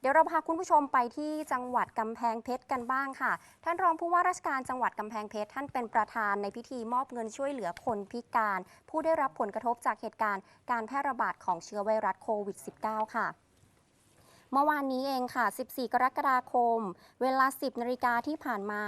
เดี๋ยวเราพาคุณผู้ชมไปที่จังหวัดกำแพงเพชรกันบ้างค่ะ ท่านรองผู้ว่าราชการจังหวัดกำแพงเพชรท่านเป็นประธานในพิธีมอบเงินช่วยเหลือคนพิการ ผู้ได้รับผลกระทบจากเหตุการณ์การแพร่ระบาดของเชื้อไวรัสโควิด -19 ค่ะเมื่อวานนี้เองค่ะ 14 กรกฎาคม เวลา 10 นาฬิกาที่ผ่านมา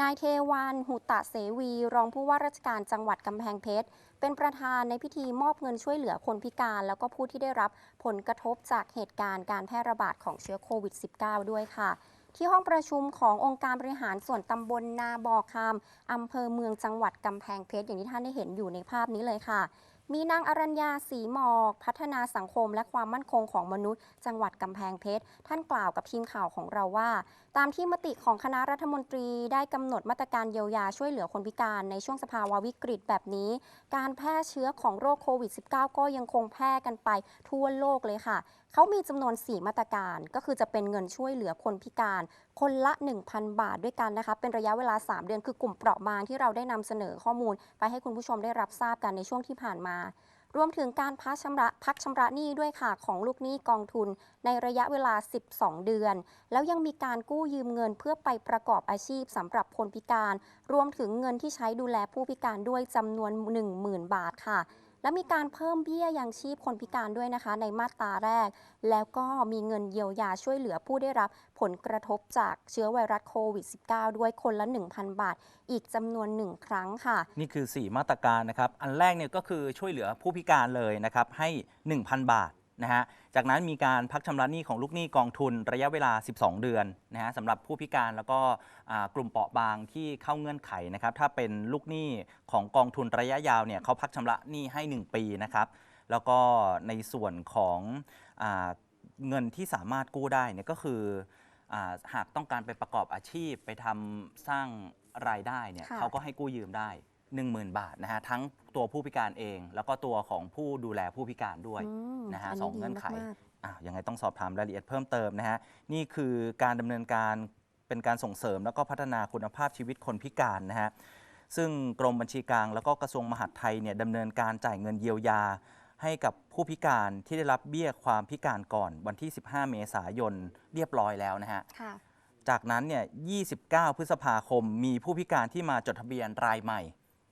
นายเทวันหุตะเสวี รองผู้ว่าราชการจังหวัดกำแพงเพชร เป็นประธานในพิธีมอบเงินช่วยเหลือคนพิการ แล้วก็ผู้ที่ได้รับผลกระทบจากเหตุการณ์การแพร่ระบาดของเชื้อโควิด -19 ด้วยค่ะ ที่ห้องประชุมขององค์การบริหารส่วนตำบลนาบ่อคำอำเภอเมืองจังหวัดกำแพงเพชรอย่างที่ท่านได้เห็นอยู่ในภาพนี้เลยค่ะ มีนางอรัญญาสีหมอก พัฒนาสังคมและความมั่นคงของมนุษย์ จังหวัดกำแพงเพชร ท่านกล่าวกับทีมข่าวของเราว่า ตามที่มติของคณะรัฐมนตรีได้กำหนดมาตรการเยียวยาช่วยเหลือคนพิการในช่วงสภาวะวิกฤตแบบนี้ การแพร่เชื้อของโรคโควิด -19 ก็ยังคงแพร่กันไปทั่วโลกเลยค่ะ เขามีจำนวน 4 มาตรการ ก็คือจะเป็นเงินช่วยเหลือคนพิการ คนละ 1,000 บาทด้วยกันนะคะ เป็นระยะเวลา 3 เดือนคือกลุ่มเปราะบางที่เราได้นำเสนอข้อมูล ไปให้คุณผู้ชมได้รับทราบกันในช่วงที่ผ่านมารวมถึงการพักชำระพักชำระหนี้ด้วยค่ะของลูกหนี้กองทุน ในระยะเวลา 12 เดือน แล้วยังมีการกู้ยืมเงินเพื่อไปประกอบอาชีพสำหรับคนพิการ รวมถึงเงินที่ใช้ดูแลผู้พิการด้วยจำนวน 10,000 บาทค่ะ และมีการเพิ่มเบี้ยยังชีพคนพิการด้วยนะคะ ในมาตราแรก แล้วก็มีเงินเยียวยาช่วยเหลือผู้ได้รับผลกระทบจากเชื้อไวรัสโควิด -19 ด้วยคนละ 1,000 บาท อีกจำนวนหนึ่งครั้งค่ะ นี่คือ 4 มาตรการนะครับ อันแรกเนี่ยก็คือช่วยเหลือผู้พิการเลยนะครับให้ 1,000 บาท นะฮะ จากนั้นมีการพักชำระหนี้ของลูกหนี้กองทุนระยะเวลา 12 เดือนนะฮะสำหรับผู้พิการแล้วก็อ่ากลุ่มเปราะบางที่เข้าเงื่อนไขนะครับ ถ้าเป็นลูกหนี้ของกองทุนระยะยาวเนี่ยเขาพักชำระหนี้ให้ 1 ปีนะครับ แล้วก็ในส่วนของอาเงินที่สามารถกู้ได้เนี่ยก็คืออาหากต้องการไปประกอบอาชีพไปทำสร้างรายได้เนี่ยค่ะเขาก็ให้กู้ยืมได้ 10,000 บาทนะฮะทั้งตัวผู้พิการเอง แล้วก็ตัวของผู้ดูแลผู้พิการด้วยอืมนะฮะอัสองเงื่อนไขดีมากอะยังไงต้องสอบถามรายละเอียดเพิ่มเติมนะฮะนี่คือการดำเนินการเป็นการส่งเสริมแล้วก็พัฒนาคุณภาพชีวิตคนพิการนะฮะซึ่งกรมบัญชีกลางแล้วก็กระทรวงมหาดไทยเนี่ยดำเนินการจ่ายเงินเยียวยา ให้กับผู้พิการที่ได้รับเบี้ยความพิการก่อนวันที่ 15 เมษายนเรียบร้อยแล้วนะฮะ ๆค่ะ จากนั้นเนี่ย 29 พฤษภาคม มีผู้พิการที่มาจดทะเบียนรายใหม่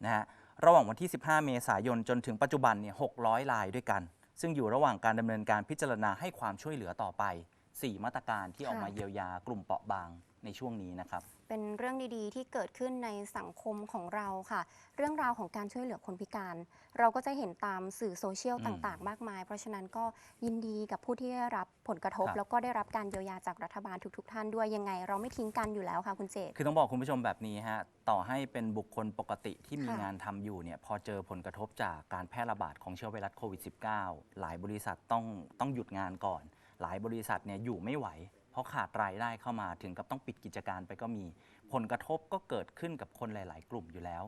นะฮะระหว่างวันที่ 15 เมษายนจนถึงปัจจุบันเนี่ย600รายด้วยกัน ซึ่งอยู่ระหว่างการดำเนินการพิจารณาให้ความช่วยเหลือต่อไป 4 มาตรการที่ออกมาค่ะเยียวยากลุ่มเปราะบางในช่วงนี้นะครับ เป็นเรื่องดีๆ ที่เกิดขึ้นในสังคมของเราค่ะ เรื่องราวของการช่วยเหลือคนพิการ เราก็จะเห็นตามสื่อโซเชียลอืมต่างๆ มากมาย เพราะฉะนั้นก็ยินดีกับผู้ที่ได้รับผลกระทบครับแล้วก็ได้รับการเยียวยาจากรัฐบาลทุก ๆ ท่านด้วยยังไง เราไม่ทิ้งกันอยู่แล้วค่ะคุณเจตคือต้องบอกคุณผู้ชมแบบนี้ฮะต่อให้เป็นบุคคลปกติที่มีค่ะงานทำอยู่เนี่ยพอเจอผลกระทบจากการแพร่ระบาดของเชื้อไวรัสโควิด -19 หลายบริษัทต้องต้องหยุดงานก่อน หลายบริษัทเนี่ยอยู่ไม่ไหว เพราะขาดรายได้เข้ามาถึงกับต้องปิดกิจการไปก็มี ผลกระทบก็เกิดขึ้นกับคนหลาย ๆ กลุ่มอยู่แล้ว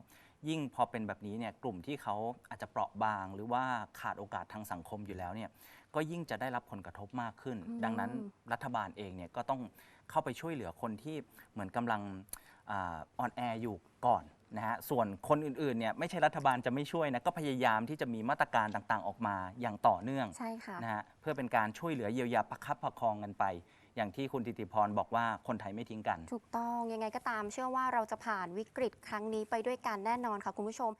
ยิ่งพอเป็นแบบนี้เนี่ยกลุ่มที่เขาอาจจะเปราะบาง หรือว่าขาดโอกาสทางสังคมอยู่แล้วเนี่ยก็ยิ่งจะได้รับผลกระทบมากขึ้นอืมดังนั้นรัฐบาลเองเนี่ยก็ต้องเข้าไปช่วยเหลือคนที่เหมือนกำลังอาออนแอร์อยู่ก่อน นะฮะส่วนคนอื่นๆเนี่ยไม่ใช่รัฐบาลจะไม่ช่วยนะก็พยายามที่จะมีมาตรการต่างๆ ออกมาอย่างต่อเนื่องใช่ค่ะนะฮะเพื่อเป็นการช่วยเหลือเยียวยาประคับประคองกันไป อย่างที่คุณติติพรบอกว่าคนไทยไม่ทิ้งกัน ถูกต้องยังไงก็ตามเชื่อว่าเราจะผ่านวิกฤตครั้งนี้ไปด้วยกันแน่นอนค่ะคุณผู้ชม